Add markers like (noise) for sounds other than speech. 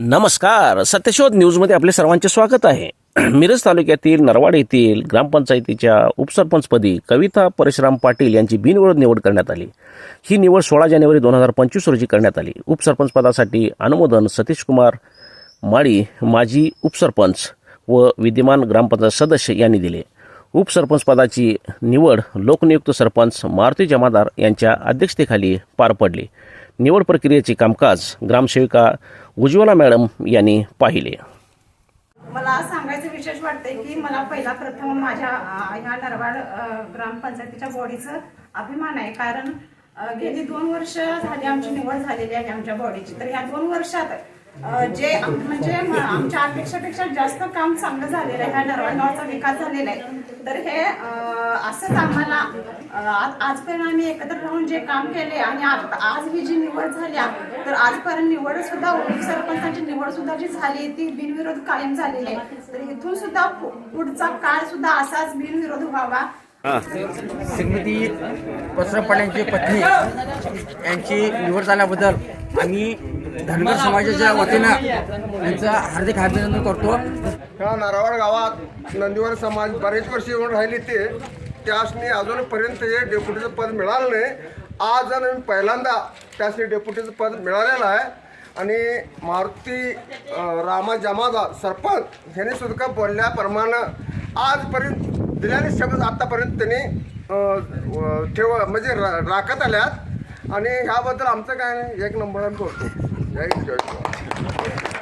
नमस्कार. सत्यशोध न्यूजमध्ये आपले सर्वांचे स्वागत आहे. (clears throat) मिरज तालुक्यातील नरवाड येथील ग्रामपंचायतीच्या उपसरपंचपदी कविता परशुराम पाटील यांची बिनविरोध निवड करण्यात आली. ही निवड सोळा जानेवारी दोन हजार पंचवीस रोजी करण्यात आली. उपसरपंचपदासाठी अनुमोदन सतीश कुमार माळी माजी उपसरपंच व विद्यमान ग्रामपंचायत सदस्य यांनी दिले. उपसरपंचपदाची निवड लोकनियुक्त सरपंच मारुती जमादार यांच्या अध्यक्षतेखाली पार पडली. निवड प्रक्रियेचे कामकाज ग्रामसेविका उज्ज्वला मॅडम यांनी पाहिले. मला सांगायचं विशेष वाटतंय की मला पहिला प्रथम माझ्या ह्या नरवाड ग्रामपंचायतीच्या बॉडीचं अभिमान आहे. कारण गेली दोन वर्ष झाली आमची निवड झालेली आहे आमच्या बॉडीची. तर ह्या दोन वर्षात जे म्हणजे आमच्या अपेक्षापेक्षा जास्त काम चांगलं झालेलं आहे. ह्या नरवाड गावाचा विकास झालेला आहे. तर हे असंच आम्हाला आज- आजपर्यंत आम्ही एकत्र राहून जे काम केले आणि आज आज ही जी निवड झाली आहे, तर आजपर्यंत निवड सुद्धा उपसरपंचाची निवड सुद्धा जी झाली ती बिनविरोध कायम झालेली आहे. तर इथून सुद्धा पुढचा काळ सुद्धा असाच बिनविरोध व्हावा. श्रीमती पाटलांची पत्नी यांची निवड झाल्याबद्दल आम्ही धनगर समाजाच्या वतीनं यांचं हार्दिक अभिनंदन करतो. ह्या नारावाड गावात नंदीवर समाज बरेच वर्ष येऊन राहिली ते. त्यासनी अजूनपर्यंत हे डेप्युटीचं पद मिळालं नाही. आज आणि पहिल्यांदा त्यासनी डेप्युटीचं पद मिळालेलं आहे. आणि मारुती रामा जमादा सरपंच ह्यांनी सुद्धा बोलल्याप्रमाणे आजपर्यंत दिल्याने शब्द आत्तापर्यंत त्यांनी ठेव म्हणजे रा- राखत आल्यात. आणि ह्याबद्दल आमचं काय एक नंबर आम्ही बोलतो. जय जय